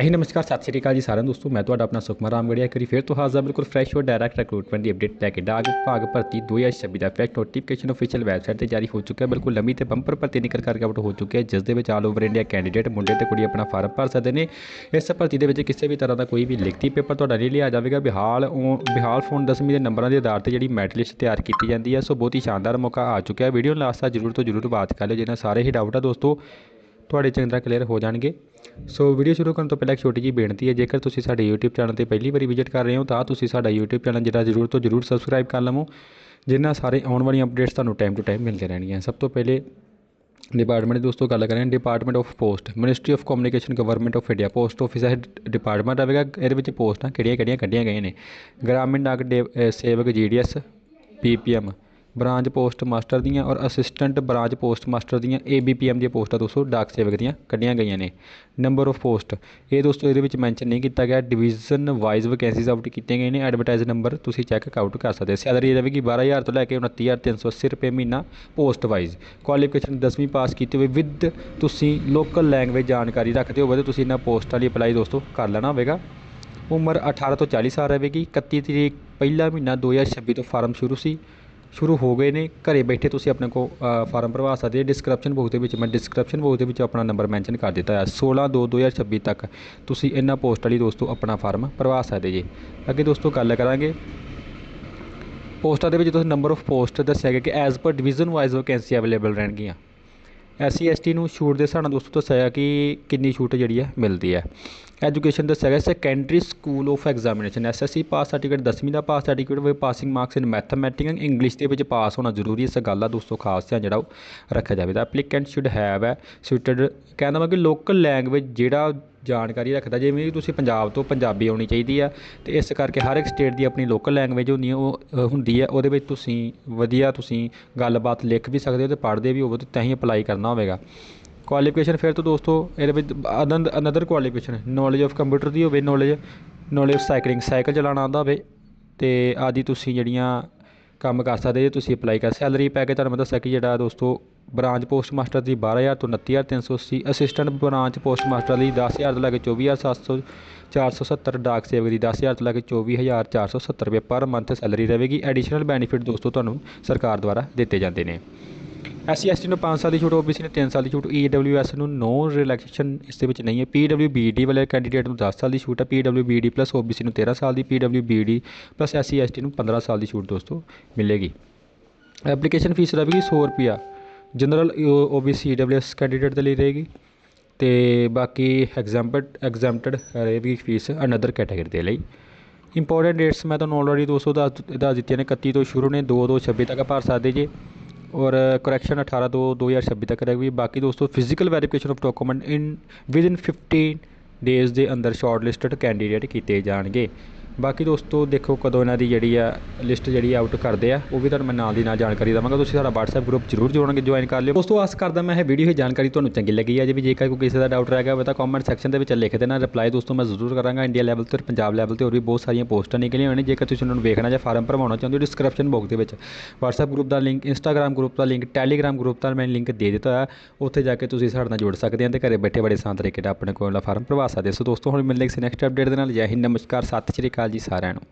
ਇਹੀ ਨਮਸਕਾਰ, ਸਤਿ ਸ਼੍ਰੀ ਅਕਾਲ ਜੀ ਸਾਰਿਆਂ ਨੂੰ ਦੋਸਤੋ। ਮੈਂ ਤੁਹਾਡਾ ਆਪਣਾ ਸੁਖਮਾ ਰਾਮਗੜੀਆ। ਕਰੀ ਫਿਰ ਤੋਂ ਹਾਜ਼ਰ ਹਾਂ। ਬਿਲਕੁਲ ਫਰੈਸ਼ ਹੋ ਡਾਇਰੈਕਟ ਰਿਕਰੂਟਮੈਂਟ ਦੀ ਅਪਡੇਟ ਲੈ ਕੇ ਡਾਕ ਵਿਭਾਗ ਭਰਤੀ 2026 ਦਾ ਫਰੈਸ਼ ਨੋਟੀਫਿਕੇਸ਼ਨ ਅਫੀਸ਼ੀਅਲ ਵੈਬਸਾਈਟ ਤੇ ਜਾਰੀ ਹੋ ਚੁੱਕਿਆ ਬਿਲਕੁਲ ਲੰਮੀ ਤੇ ਬੰਪਰ ਭਰਤੀ ਨਿਕਲ ਕਰਕੇ ਆਊਟ ਹੋ ਚੁੱਕੀ ਹੈ। ਜਿਸ ਦੇ ਵਿੱਚ ਆਲ ਓਵਰ ਇੰਡੀਆ ਕੈਂਡੀਡੇਟ ਮੁੰਡੇ ਤੇ ਕੁੜੀ ਆਪਣਾ ਫਾਰਮ ਭਰ ਸਕਦੇ ਨੇ। ਇਸ ਭਰਤੀ ਦੇ ਵਿੱਚ ਕਿਸੇ ਵੀ ਤਰ੍ਹਾਂ ਦਾ ਕੋਈ ਵੀ ਲਿਖਤੀ ਪੇਪਰ ਤੁਹਾਡਾ ਨਹੀਂ ਲਿਆ ਜਾਵੇਗਾ। ਬਿਹਾਲ ਉਹ- ਬਿਹਾਲ ਫੋਨ 10ਵੀਂ ਦੇ ਨੰਬਰਾਂ ਦੇ ਆਧਾਰ ਤੇ ਜਿਹੜੀ ਮੈਰਿਟ ਲਿਸਟ ਤਿਆਰ ਕੀਤੀ ਜਾਂਦੀ ਹੈ। ਸੋ ਬਹੁਤ ਹੀ ਸ਼ਾਨਦਾਰ ਮੌਕਾ ਆ ਚੁੱਕਿਆ ਹੈ। ਵੀਡੀਓ ਨੂੰ ਲਾਸਟ ਤੱਕ ਜ਼ਰੂਰ ਤੋਂ ਜ਼ਰੂਰ ਬਾਤ ਕਰ ਲਿਓ। ਜਿਹਨਾਂ ਸਾਰੇ ਹੀ ਡਾਊਟ ਆ ਦੋਸਤੋ ਤੁਹਾਡੇ ਚੰਗੀ ਤਰ੍ਹਾਂ ਕਲੀਅਰ ਹੋ ਜਾਣਗੇ। ਸੋ ਵੀਡੀਓ ਸ਼ੁਰੂ ਕਰਨ ਤੋਂ ਪਹਿਲਾਂ ਇੱਕ ਛੋਟੀ ਜਿਹੀ ਬੇਨਤੀ ਹੈ ਜੇਕਰ ਤੁਸੀਂ ਸਾਡੇ YouTube ਚੈਨਲ ਤੇ ਪਹਿਲੀ ਵਾਰੀ ਵਿਜ਼ਿਟ ਕਰ ਰਹੇ ਹੋ ਤਾਂ ਤੁਸੀਂ ਸਾਡਾ YouTube ਚੈਨਲ ਜਿਹੜਾ ਜ਼ਰੂਰ ਤੋਂ ਜ਼ਰੂਰ ਸਬਸਕ੍ਰਾਈਬ ਕਰ ਲਵੋ। ਜਿਨ੍ਹਾਂ ਸਾਰੇ ਆਉਣ ਵਾਲੀਆਂ ਅਪਡੇਟਸ ਤੁਹਾਨੂੰ ਟਾਈਮ ਟੂ ਟਾਈਮ ਮਿਲਦੇ ਰਹਿਣਗੀਆਂ। ਸਭ ਤੋਂ ਪਹਿਲੇ ਡਿਪਾਰਟਮੈਂਟ ਦੀ ਦੋਸਤੋ ਗੱਲ ਹਾਂ department of post ministry of communication government of India post office ਹੈ ਡਿਪਾਰਟਮੈਂਟ ਆਵੇਗਾ ਇਹਦੇ ਵਿੱਚ ਪੋਸਟਾਂ ਕਿਹੜੀਆਂ ਕਿਹੜੀਆਂ ਕੱਢੀਆਂ ਗਈਆਂ ਨੇ। ਗ੍ਰਾਮੀਣ ਡਾਕ ਡੇ- ਅ, ਸੇਵਕ GDS PPM branch post master ਦੀਆਂ ਔਰ ਅਸਿਸਟੈਂਟ ਬ੍ਰਾਂਚ ਪੋਸਟ ਮਾਸਟਰ ਦੀਆਂ ਏਬੀਪੀਐਮ ਦੀਆਂ ਪੋਸਟਾਂ ਦੋਸਤੋ ਡਾਕ ਸੇਵਕ ਦੀਆਂ ਕੱਢੀਆਂ ਗਈਆਂ ਨੇ। ਨੰਬਰ ਆਫ ਪੋਸਟ ਇਹ ਦੋਸਤੋ ਇਹਦੇ ਵਿੱਚ ਮੈਂਸ਼ਨ ਨਹੀਂ ਕੀਤਾ ਗਿਆ। ਡਿਵੀਜ਼ਨ ਵਾਈਜ਼ ਵੈਕੈਂਸੀਜ਼ ਆਊਟ ਕੀਤੀਆਂ ਗਈਆਂ ਨੇ। ਐਡਵਰਟਾਈਜ਼ ਨੰਬਰ ਤੁਸੀਂ ਚੈੱਕ ਆਊਟ ਕਰ ਸਕਦੇ ਹੋ। ਸੈਲਰੀ ਰਹੇਗੀ 12000 ਤੋਂ ਲੈ ਕੇ 29380 ਰੁਪਏ ਮਹੀਨਾ ਪੋਸਟ ਵਾਈਜ਼ ਕੁਆਲੀਫਿਕੇਸ਼ਨ 10ਵੀਂ ਪਾਸ ਕੀਤੀ ਹੋਵੇ ਵਿਦ ਤੁਸੀਂ ਲੋਕਲ ਲੈਂਗੁਏਜ ਜਾਣਕਾਰੀ ਰੱਖਦੇ ਹੋਵੇ ਤਾਂ ਤੁਸੀਂ ਇਹਨਾਂ ਪੋਸਟਾਂ ਲਈ ਅਪਲਾਈ ਦੋਸਤੋ ਕਰ ਲੈਣਾ ਹੋਵੇਗਾ। ਉਮਰ 18 ਤੋਂ 40 ਸਾਲ ਰਹੇਗੀ। 31 ਤਰੀਕ ਪਹਿਲਾ ਮਹੀਨਾ 2026 ਤੋਂ ਫਾਰਮ ਸ਼ੁਰੂ ਸੀ। ਸ਼ੁਰੂ ਹੋ ਗਏ ਨੇ। ਘਰ ਬੈਠੇ ਤੁਸੀਂ ਆਪਣੇ ਕੋ ਫਾਰਮ ਭਰਵਾ ਸਕਦੇ ਹੋ। ਡਿਸਕ੍ਰਿਪਸ਼ਨ ਬਾਕਸ ਦੇ ਵਿੱਚ ਮੈਂ ਡਿਸਕ੍ਰਿਪਸ਼ਨ ਬਾਕਸ ਦੇ ਵਿੱਚ ਆਪਣਾ ਨੰਬਰ ਮੈਂਸ਼ਨ ਕਰ ਦਿੱਤਾ ਹੈ। 16 2 2026 ਤੱਕ ਤੁਸੀਂ ਇਹਨਾਂ ਪੋਸਟ ਲਈ ਦੋਸਤੋ ਆਪਣਾ ਫਾਰਮ ਭਰਵਾ ਸਕਦੇ ਜੀ। ਅੱਗੇ ਦੋਸਤੋ ਗੱਲ ਕਰਾਂਗੇ। ਪੋਸਟਾਂ ਦੇ ਵਿੱਚ ਤੁਸੀਂ ਨੰਬਰ ਆਫ ਪੋਸਟ ਦੱਸਿਆ ਗਿਆ ਕਿ as per division wise vacancy available ਰਹਿਣਗੀਆਂ। ਐਸਸੀ ਐਸਟੀ ਨੂੰ ਛੂਟ ਦੇ ਹਿਸਾਬ ਨਾਲ ਦੋਸਤੋ ਦੱਸਿਆ ਕਿ ਕਿੰਨੀ ਛੂਟ ਜਿਹੜੀ ਹੈ ਮਿਲਦੀ ਹੈ। ਐਜੂਕੇਸ਼ਨ ਦੱਸਿਆ ਗਿਆ secondary school of examination SSC pass certificate 10ਵੀਂ ਦਾ pass certificate with passing marks in mathematics and English ਦੇ ਵਿੱਚ ਪਾਸ ਹੋਣਾ ਜ਼ਰੂਰੀ ਹੈ। ਇਸ ਗੱਲ ਦਾ ਦੋਸਤੋ ਖਾਸ ਧਿਆਨ ਜਿਹੜਾ ਉਹ ਰੱਖਿਆ ਜਾਵੇ। ਦਾ ਐਪਲੀਕੈਂਟ ਸ਼ੁੱਡ ਹੈਵ ਹੈ ਸੁਟਡ ਕਹਿੰਦਾ ਮੈਂ ਕਿ ਲੋਕਲ ਲੈਂਗੁਏਜ ਜਿਹੜਾ ਜਾਣਕਾਰੀ ਰੱਖਦਾ, ਜਿਵੇਂ ਕਿ ਤੁਸੀਂ ਪੰਜਾਬ ਤੋਂ ਪੰਜਾਬੀ ਆਉਣੀ ਚਾਹੀਦੀ ਆ ਅਤੇ ਇਸ ਕਰਕੇ ਹਰ ਇੱਕ ਸਟੇਟ ਦੀ ਆਪਣੀ ਲੋਕਲ ਲੈਂਗੁਏਜ ਹੁੰਦੀ ਹੈ ਉਹ ਹੁੰਦੀ ਹੈ ਉਹਦੇ ਵਿੱਚ ਤੁਸੀਂ ਵਧੀਆ ਤੁਸੀਂ ਗੱਲਬਾਤ ਲਿਖ ਵੀ ਸਕਦੇ ਹੋ ਅਤੇ ਪੜ੍ਹਦੇ ਵੀ ਹੋਵੋ ਅਤੇ ਤਾਂ ਹੀ ਅਪਲਾਈ ਕਰਨਾ ਹੋਵੇਗਾ। ਕੁਆਲੀਫਿਕੇਸ਼ਨ ਫਿਰ ਤੋਂ ਦੋਸਤੋ, ਇਹਦੇ ਵਿੱਚ ਅਨੰਦ another qualification knowledge of computer ਦੀ ਹੋਵੇ ਨੌਲੇਜ ਨੌਲੇਜ ਸਾਈਕਲਿੰਗ ਸਾਈਕਲ ਚਲਾਉਣਾ ਆਉਂਦਾ ਹੋਵੇ ਅਤੇ ਆਦਿ ਤੁਸੀਂ ਜਿਹੜੀਆਂ ਕੰਮ ਕਰ ਸਕਦੇ ਜੇ ਤੁਸੀਂ ਅਪਲਾਈ ਕਰ ਸੈਲਰੀ ਪੈਕੇਜ ਤੁਹਾਨੂੰ ਮੈਂ ਦੱਸਿਆ ਕਿ ਜਿਹੜਾ ਦੋਸਤੋ ਬ੍ਰਾਂਚ ਪੋਸਟ ਮਾਸਟਰ ਦੀ 12000 ਤੋਂ 29380 ਅਸਿਸਟੈਂਟ ਬ੍ਰਾਂਚ ਪੋਸਟ ਮਾਸਟਰ ਲਈ 10000 ਤੋਂ ਲੈ ਕੇ 24700 470 ਡਾਕ ਸੇਵਕ ਦੀ 10000 ਤੋਂ ਲੈ ਕੇ 24470 ਰੁਪਏ ਪਰ ਮੰਥ ਸੈਲਰੀ ਰਹੇਗੀ। ਐਡੀਸ਼ਨਲ ਬੈਨੀਫਿਟ ਦੋਸਤੋ ਤੁਹਾਨੂੰ ਸਰਕਾਰ ਦੁਆਰਾ ਦਿੱਤੇ ਜਾਂਦੇ ਨੇ। ਐਸਸੀ ਐਸਟੀ ਨੂੰ 5 ਸਾਲ ਦੀ ਛੂਟ ਓਬੀਸੀ ਨੂੰ 3 ਸਾਲ ਦੀ ਛੂਟ ਈਡਬਲਯੂਐਸ ਨੂੰ ਨੋ ਰਿਲੈਕਸੇਸ਼ਨ ਇਸ ਦੇ ਵਿੱਚ ਨਹੀਂ ਹੈ। ਪੀਡਬਲਯੂਬੀਡੀ ਵਾਲੇ ਕੈਂਡੀਡੇਟ ਨੂੰ 10 ਸਾਲ ਦੀ ਛੂਟ ਹੈ। ਪੀਡਬਲਯੂਬੀਡੀ ਪਲੱਸ ਓਬੀਸੀ ਨੂੰ 13 ਸਾਲ ਦੀ ਪੀਡਬਲਯੂਬੀਡੀ ਪਲੱਸ ਐਸਸੀ ਐਸਟੀ ਨੂੰ 15 ਸਾਲ ਦੀ ਛੂਟ ਦੋਸਤੋ ਮਿਲੇਗੀ। ਐਪਲੀਕੇਸ਼ਨ ਫੀਸ ਰਹੇਗੀ 100 ਰੁਪਿਆ ਜਨਰਲ ਓਬੀਸੀ ਈਡਬਲਯੂਐਸ ਕੈਂਡੀਡੇਟ ਦੇ ਲਈ ਰਹੇਗੀ ਤੇ ਬਾਕੀ ਐਗਜ਼ੈਂਪਟ ਐਗਜ਼ੈਂਪਟਡ ਰਹੇਗੀ ਫੀਸ ਅਨਦਰ ਕੈਟਾਗਰੀ ਦੇ ਲਈ। ਇੰਪੋਰਟੈਂਟ ਡੇਟਸ ਮੈਂ ਤੁਹਾਨੂੰ ਆਲਰੇਡੀ 200 ਦਾ ਦੱਸ ਦਿੱਤੀਆਂ ਨੇ 31 ਤੋਂ ਸ਼ੁਰੂ ਨੇ 2 ਤੋਂ 26 ਤੱਕ ਭਰ ਸਕਦੇ ਜੇ। ਔਰ ਕਰੈਕਸ਼ਨ 18 ਤੋਂ 2026 ਤੱਕ ਰਹੇਗੀ ਬਾਕੀ ਦੋਸਤੋ physical verification of document in with in 15 days ਦੇ ਅੰਦਰ ਸ਼ਾਰਟ ਲਿਸਟਡ ਕੈਂਡੀਡੇਟ ਕੀਤੇ ਜਾਣਗੇ। ਬਾਕੀ ਦੋਸਤੋ, ਦੇਖੋ ਕਦੋਂ ਇਹਨਾਂ ਦੀ ਜਿਹੜੀ ਆ ਲਿਸਟ ਜਿਹੜੀ ਆਊਟ ਕਰਦੇ ਆ, ਉਹ ਵੀ ਤੁਹਾਨੂੰ ਮੈਂ ਨਾਲ ਦੀ ਨਾਲ ਜਾਣਕਾਰੀ ਦੇਵਾਂਗਾ। ਤੁਸੀਂ ਸਾਡਾ WhatsApp ਗਰੁੱਪ ਜ਼ਰੂਰ ਜੁੜਨਗੇ ਜੁਆਇਨ ਕਰ ਲਿਓ। ਦੋਸਤੋ, ਆਸ ਕਰਦਾ ਮੈਂ ਇਹ ਵੀਡੀਓ ਹੀ ਜਾਣਕਾਰੀ ਤੁਹਾਨੂੰ ਚੰਗੀ ਲੱਗੀ ਹੈ ਜੇ ਵੀ ਜੇਕਰ ਕੋਈ ਕਿਸੇ ਦਾ ਡਾਊਟ ਰਹਿ ਗਿਆ ਹੋਵੇ ਤਾਂ ਕਮੈਂਟ ਸੈਕਸ਼ਨ ਦੇ ਵਿੱਚ ਲਿਖ ਦੇਣਾ। ਰਿਪਲਾਈ ਦੋਸਤੋ, ਮੈਂ ਜ਼ਰੂਰ ਕਰਾਂਗਾ। ਇੰਡੀਆ ਲੈਵਲ ਤੇ ਔਰ ਪੰਜਾਬ ਲੈਵਲ ਤੇ ਹੋਰ ਵੀ ਬਹੁਤ ਸਾਰੀਆਂ ਪੋਸਟਾਂ ਨਿਕਲੀਆਂ ਹੋਈਆਂ ਨੇ। ਜੇਕਰ ਤੁਸੀਂ ਉਹਨਾਂ ਨੂੰ ਵੇਖਣਾ ਜਾਂ ਫਾਰਮ ਭਰਵਾਉਣਾ ਚਾਹੁੰਦੇ ਹੋ ਡਿਸਕ੍ਰਿਪਸ਼ਨ ਬਾਕਸ ਦੇ ਵਿੱਚ WhatsApp ਗਰੁੱਪ ਦਾ ਲਿੰਕ Instagram ਗਰੁੱਪ ਦਾ ਲਿੰਕ Telegram ਗਰੁੱਪ ਦਾ ਮੈਂ ਲਿੰਕ ਦੇ ਦਿੱਤਾ ਹੋਇਆ। ਉੱਥੇ ਜਾ ਕੇ ਤੁਸੀਂ ਸਾਡੇ ਨਾਲ ਜੁੜ ਸਕਦੇ ਹੋ ਤੇ ਘਰੇ ਬੈਠੇ ਬੜੇ ਆਸਾਨ ਤਰੀਕੇ ਨਾਲ ਆਪਣੇ ਕੋਲ ਫਾਰਮ ਭਰਵਾ ਸਕਦੇ ਹੋ। ਸੋ ਦੋਸਤੋ, ਹੁਣ ਮਿਲਦੇ ਹਾਂ ਕਿਸੇ ਨੈਕਸਟ ਅਪਡੇਟ ਦੇ ਨਾਲ। ਜੈ ਹਿੰਦ, ਨਮਸਕਾਰ, ਸਤਿ ਸ਼੍ਰੀ ਅਕਾਲ। ਅਕਾਲ ਜੀ ਸਾਰਿਆਂ ਨੂੰ।